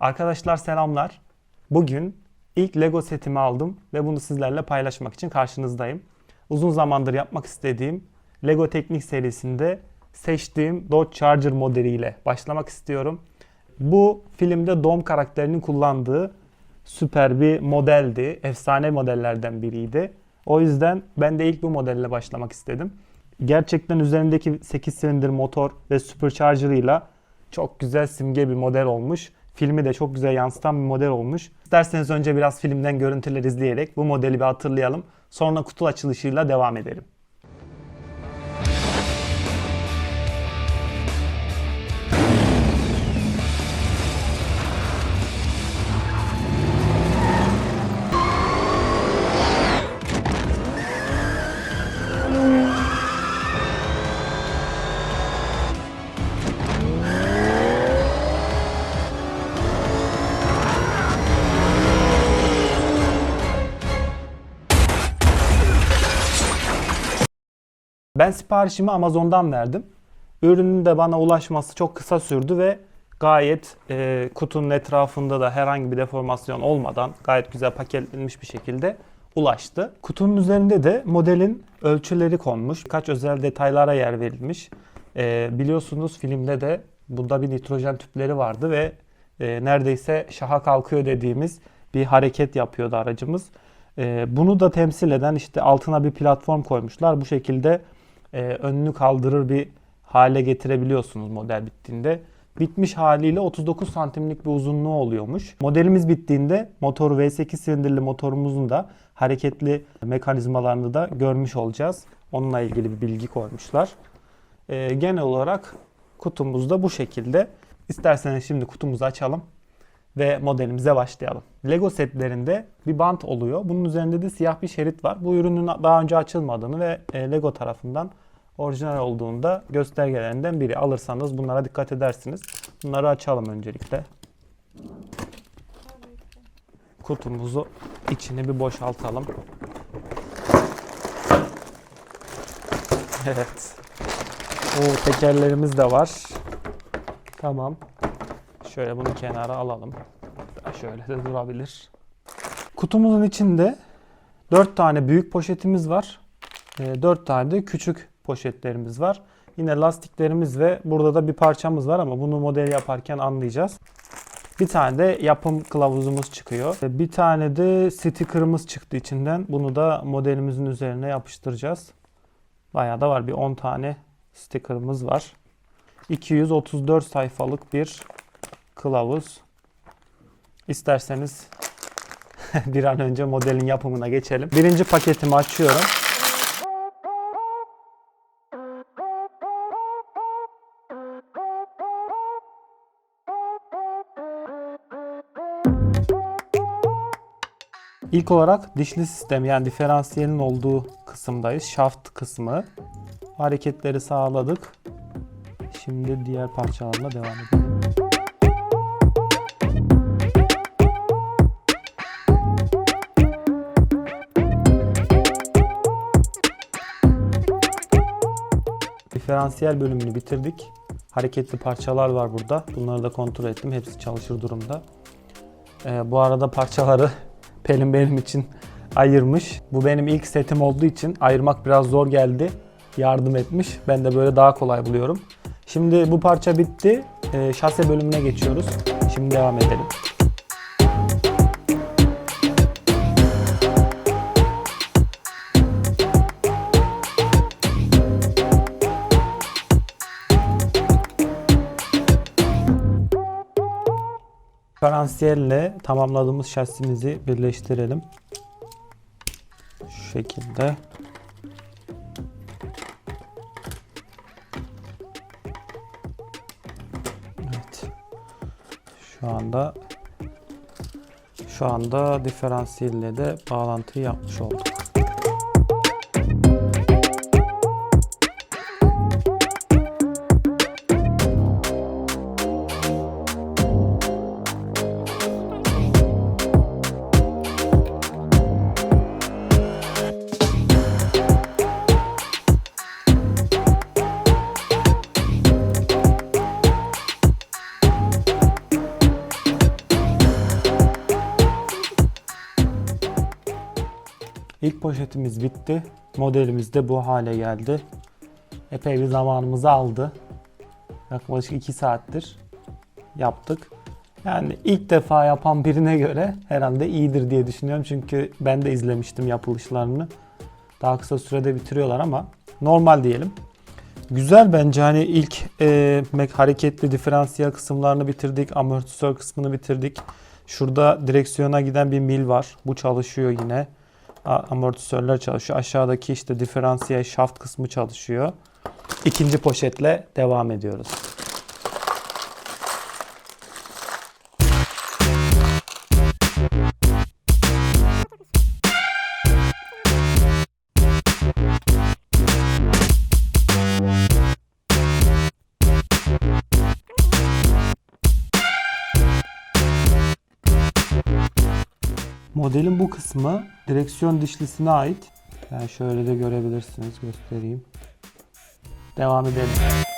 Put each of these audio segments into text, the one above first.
Arkadaşlar selamlar. Bugün ilk Lego setimi aldım ve bunu sizlerle paylaşmak için karşınızdayım. Uzun zamandır yapmak istediğim Lego Teknik serisinde seçtiğim Dodge Charger modeliyle başlamak istiyorum. Bu filmde Dom karakterinin kullandığı süper bir modeldi. Efsane modellerden biriydi. O yüzden ben de ilk bu modelle başlamak istedim. Gerçekten üzerindeki 8 silindir motor ve supercharger ile çok güzel simge bir model olmuş. Filmi de çok güzel yansıtan bir model olmuş. İsterseniz önce biraz filmden görüntüler izleyerek bu modeli bir hatırlayalım. Sonra kutu açılışıyla devam edelim. Ben siparişimi Amazon'dan verdim. Ürünün de bana ulaşması çok kısa sürdü ve gayet e, kutunun etrafında da herhangi bir deformasyon olmadan gayet güzel paketlenmiş bir şekilde ulaştı. Kutunun üzerinde de modelin ölçüleri konmuş. Birkaç özel detaylara yer verilmiş. E, biliyorsunuz filmde de bunda bir nitrojen tüpleri vardı ve e, neredeyse şaha kalkıyor dediğimiz bir hareket yapıyordu aracımız. E, bunu da temsil eden işte altına bir platform koymuşlar. Bu şekilde e, önünü kaldırır bir hale getirebiliyorsunuz model bittiğinde. Bitmiş haliyle 39 santimlik bir uzunluğu oluyormuş. Modelimiz bittiğinde motor V8 silindirli motorumuzun da hareketli mekanizmalarını da görmüş olacağız. Onunla ilgili bir bilgi koymuşlar. E, genel olarak kutumuz da bu şekilde. İsterseniz şimdi kutumuzu açalım ve modelimize başlayalım. Lego setlerinde bir bant oluyor. Bunun üzerinde de siyah bir şerit var. Bu ürünün daha önce açılmadığını ve e, Lego tarafından orijinal olduğunda göstergelerinden biri. Alırsanız bunlara dikkat edersiniz. Bunları açalım öncelikle. Kutumuzu içini bir boşaltalım. Evet. O tekerlerimiz de var. Tamam. Şöyle bunu kenara alalım. Şöyle de durabilir. Kutumuzun içinde 4 tane büyük poşetimiz var. 4 tane de küçük poşetlerimiz var. Yine lastiklerimiz ve burada da bir parçamız var ama bunu model yaparken anlayacağız. Bir tane de yapım kılavuzumuz çıkıyor. Bir tane de sticker'ımız çıktı içinden. Bunu da modelimizin üzerine yapıştıracağız. Bayağı da var. Bir 10 tane sticker'ımız var. 234 sayfalık bir kılavuz. İsterseniz bir an önce modelin yapımına geçelim. Birinci paketimi açıyorum. İlk olarak dişli sistem yani diferansiyelin olduğu kısımdayız. Şaft kısmı. Hareketleri sağladık. Şimdi diğer parçalarla devam edelim. Diferansiyel bölümünü bitirdik. Hareketli parçalar var burada. Bunları da kontrol ettim. Hepsi çalışır durumda. Ee, bu arada parçaları Pelin benim için ayırmış. Bu benim ilk setim olduğu için ayırmak biraz zor geldi. Yardım etmiş. Ben de böyle daha kolay buluyorum. Şimdi bu parça bitti. Ee, şase bölümüne geçiyoruz. Şimdi devam edelim. Diferansiyelle tamamladığımız şasimizi birleştirelim. Şu şekilde. Evet. Şu anda şu anda diferansiyelle de bağlantıyı yapmış olduk. Poşetimiz bitti. Modelimiz de bu hale geldi. Epey bir zamanımızı aldı. Yaklaşık 2 saattir yaptık. Yani ilk defa yapan birine göre herhalde iyidir diye düşünüyorum. Çünkü ben de izlemiştim yapılışlarını. Daha kısa sürede bitiriyorlar ama normal diyelim. Güzel bence hani ilk e, hareketli diferansiyel kısımlarını bitirdik. Amortisör kısmını bitirdik. Şurada direksiyona giden bir mil var. Bu çalışıyor yine. Amortisörler çalışıyor. Aşağıdaki işte diferansiyel şaft kısmı çalışıyor. İkinci poşetle devam ediyoruz. Modelin bu kısmı direksiyon dişlisine ait. Yani şöyle de görebilirsiniz. Göstereyim. Devam edelim.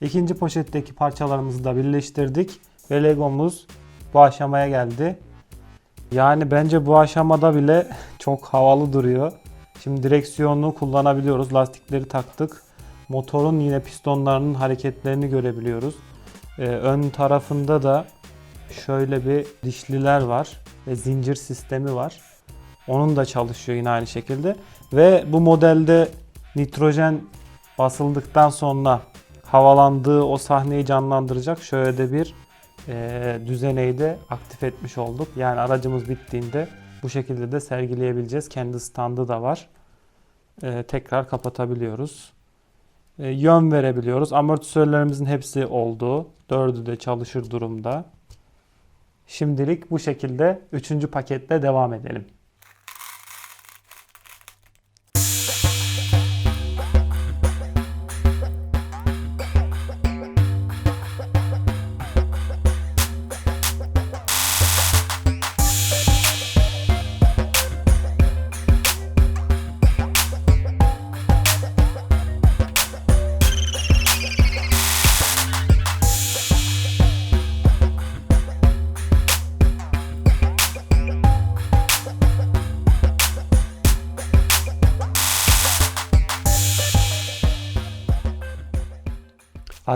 İkinci poşetteki parçalarımızı da birleştirdik ve Legomuz bu aşamaya geldi. Yani bence bu aşamada bile çok havalı duruyor. Şimdi direksiyonunu kullanabiliyoruz. Lastikleri taktık. Motorun yine pistonlarının hareketlerini görebiliyoruz. Ee, ön tarafında da şöyle bir dişliler var ve zincir sistemi var. Onun da çalışıyor yine aynı şekilde. Ve bu modelde nitrojen basıldıktan sonra havalandığı o sahneyi canlandıracak şöyle de bir e, düzeneyi de aktif etmiş olduk. Yani aracımız bittiğinde bu şekilde de sergileyebileceğiz. Kendi standı da var. E, tekrar kapatabiliyoruz. E, yön verebiliyoruz. Amortisörlerimizin hepsi oldu. Dördü de çalışır durumda. Şimdilik bu şekilde üçüncü paketle devam edelim.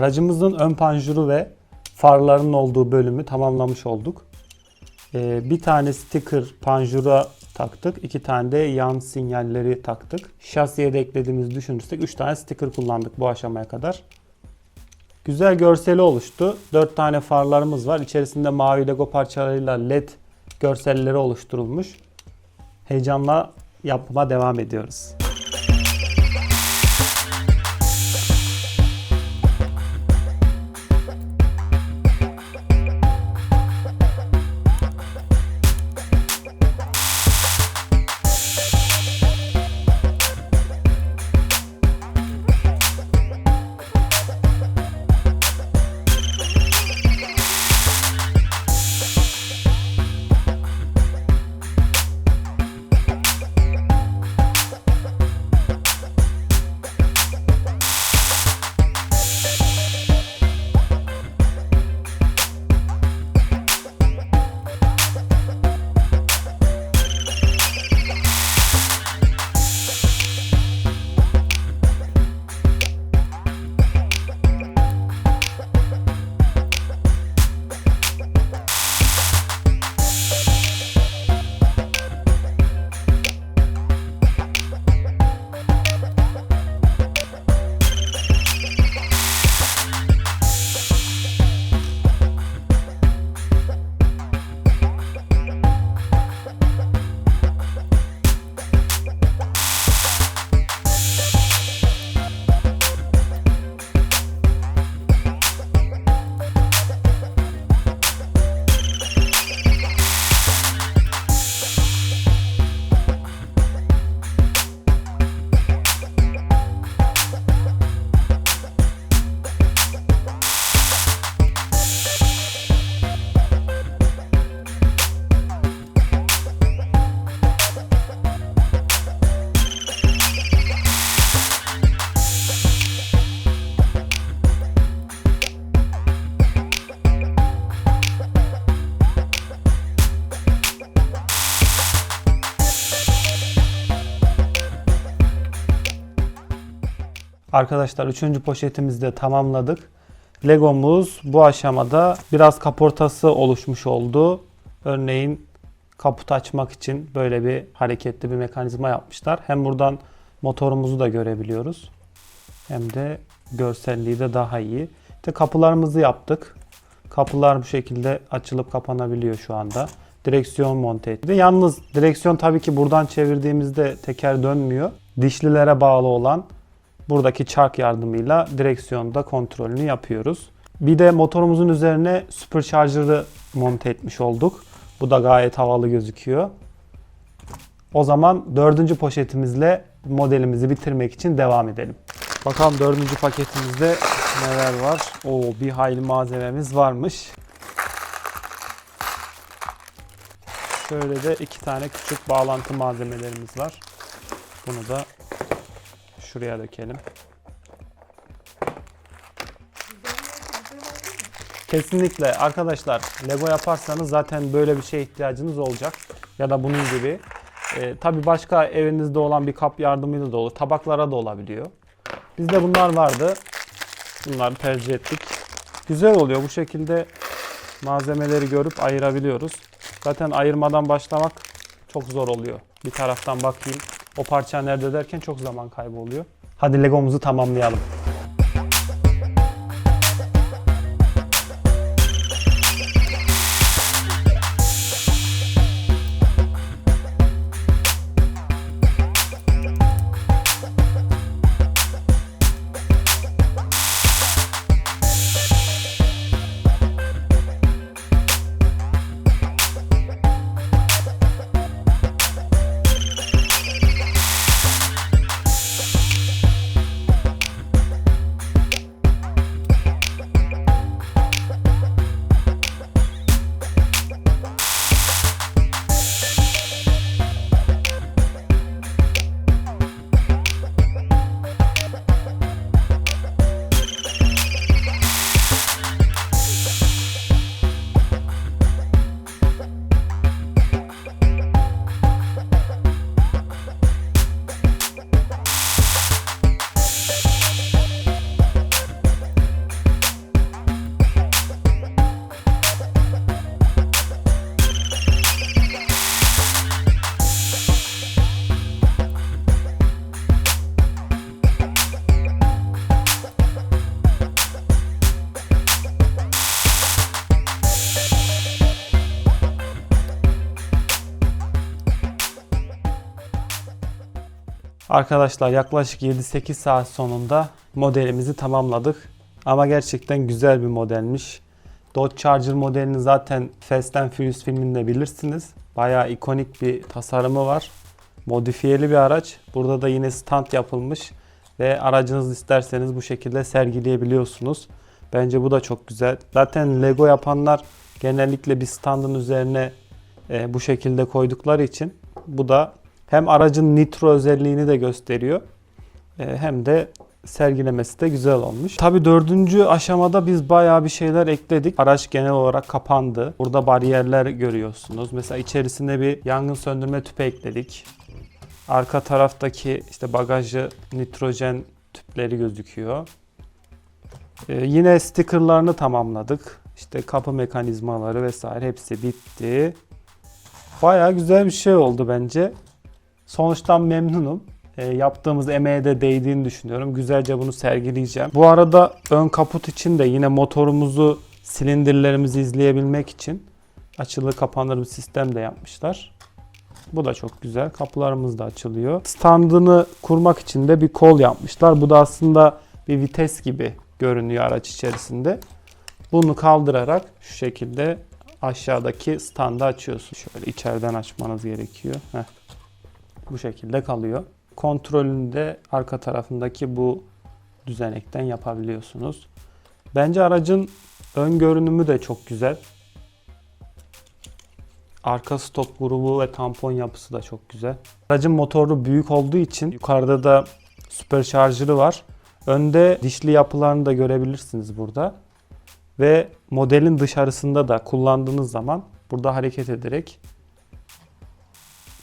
Aracımızın ön panjuru ve farlarının olduğu bölümü tamamlamış olduk. Ee, bir tane sticker panjura taktık. iki tane de yan sinyalleri taktık. Şasiye de eklediğimizi düşünürsek 3 tane sticker kullandık bu aşamaya kadar. Güzel görseli oluştu. 4 tane farlarımız var. İçerisinde mavi Lego parçalarıyla LED görselleri oluşturulmuş. Heyecanla yapıma devam ediyoruz. Arkadaşlar 3. poşetimizi de tamamladık. Legomuz bu aşamada biraz kaportası oluşmuş oldu. Örneğin kaput açmak için böyle bir hareketli bir mekanizma yapmışlar. Hem buradan motorumuzu da görebiliyoruz. Hem de görselliği de daha iyi. İşte kapılarımızı yaptık. Kapılar bu şekilde açılıp kapanabiliyor şu anda. Direksiyon monte etti. Yalnız direksiyon tabii ki buradan çevirdiğimizde teker dönmüyor. Dişlilere bağlı olan buradaki çark yardımıyla direksiyonda kontrolünü yapıyoruz. Bir de motorumuzun üzerine supercharger'ı monte etmiş olduk. Bu da gayet havalı gözüküyor. O zaman dördüncü poşetimizle modelimizi bitirmek için devam edelim. Bakalım dördüncü paketimizde neler var. Oo bir hayli malzememiz varmış. Şöyle de iki tane küçük bağlantı malzemelerimiz var. Bunu da şuraya dökelim. Kesinlikle arkadaşlar Lego yaparsanız zaten böyle bir şeye ihtiyacınız olacak. Ya da bunun gibi. Ee, Tabi başka evinizde olan bir kap yardımıyla da olur. Tabaklara da olabiliyor. Bizde bunlar vardı. Bunları tercih ettik. Güzel oluyor bu şekilde malzemeleri görüp ayırabiliyoruz. Zaten ayırmadan başlamak çok zor oluyor. Bir taraftan bakayım o parça nerede derken çok zaman kaybı oluyor. Hadi Legomuzu tamamlayalım. Arkadaşlar yaklaşık 7-8 saat sonunda modelimizi tamamladık. Ama gerçekten güzel bir modelmiş. Dodge Charger modelini zaten Fast and Furious filminde bilirsiniz. Bayağı ikonik bir tasarımı var. Modifiyeli bir araç. Burada da yine stand yapılmış ve aracınızı isterseniz bu şekilde sergileyebiliyorsunuz. Bence bu da çok güzel. Zaten Lego yapanlar genellikle bir standın üzerine e, bu şekilde koydukları için bu da hem aracın nitro özelliğini de gösteriyor e, hem de sergilemesi de güzel olmuş. Tabi dördüncü aşamada biz bayağı bir şeyler ekledik. Araç genel olarak kapandı. Burada bariyerler görüyorsunuz. Mesela içerisinde bir yangın söndürme tüpü ekledik. Arka taraftaki işte bagajı nitrojen tüpleri gözüküyor. Ee, yine stickerlarını tamamladık. İşte kapı mekanizmaları vesaire hepsi bitti. Bayağı güzel bir şey oldu bence. Sonuçtan memnunum. E, yaptığımız emeğe de değdiğini düşünüyorum. Güzelce bunu sergileyeceğim. Bu arada ön kaput için de yine motorumuzu, silindirlerimizi izleyebilmek için açılı kapanır bir sistem de yapmışlar. Bu da çok güzel. Kapılarımız da açılıyor. Standını kurmak için de bir kol yapmışlar. Bu da aslında bir vites gibi görünüyor araç içerisinde. Bunu kaldırarak şu şekilde aşağıdaki standı açıyorsun. Şöyle içeriden açmanız gerekiyor. Heh. Bu şekilde kalıyor. Kontrolünü de arka tarafındaki bu düzenekten yapabiliyorsunuz. Bence aracın ön görünümü de çok güzel. Arka stop grubu ve tampon yapısı da çok güzel. Aracın motoru büyük olduğu için yukarıda da supercharger'ı var. Önde dişli yapılarını da görebilirsiniz burada. Ve modelin dışarısında da kullandığınız zaman burada hareket ederek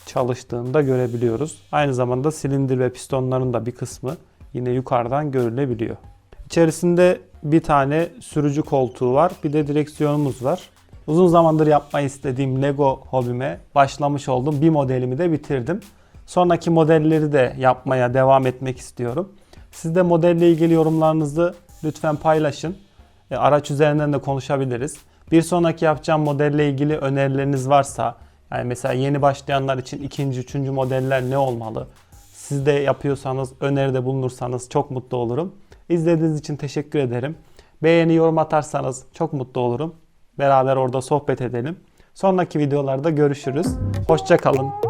çalıştığını da görebiliyoruz. Aynı zamanda silindir ve pistonların da bir kısmı yine yukarıdan görülebiliyor. İçerisinde bir tane sürücü koltuğu var. Bir de direksiyonumuz var. Uzun zamandır yapmayı istediğim Lego hobime başlamış oldum. Bir modelimi de bitirdim. Sonraki modelleri de yapmaya devam etmek istiyorum. Siz de modelle ilgili yorumlarınızı lütfen paylaşın. E, araç üzerinden de konuşabiliriz. Bir sonraki yapacağım modelle ilgili önerileriniz varsa, yani mesela yeni başlayanlar için ikinci, üçüncü modeller ne olmalı? Siz de yapıyorsanız, öneride bulunursanız çok mutlu olurum. İzlediğiniz için teşekkür ederim. Beğeni, yorum atarsanız çok mutlu olurum. Beraber orada sohbet edelim. Sonraki videolarda görüşürüz. Hoşçakalın.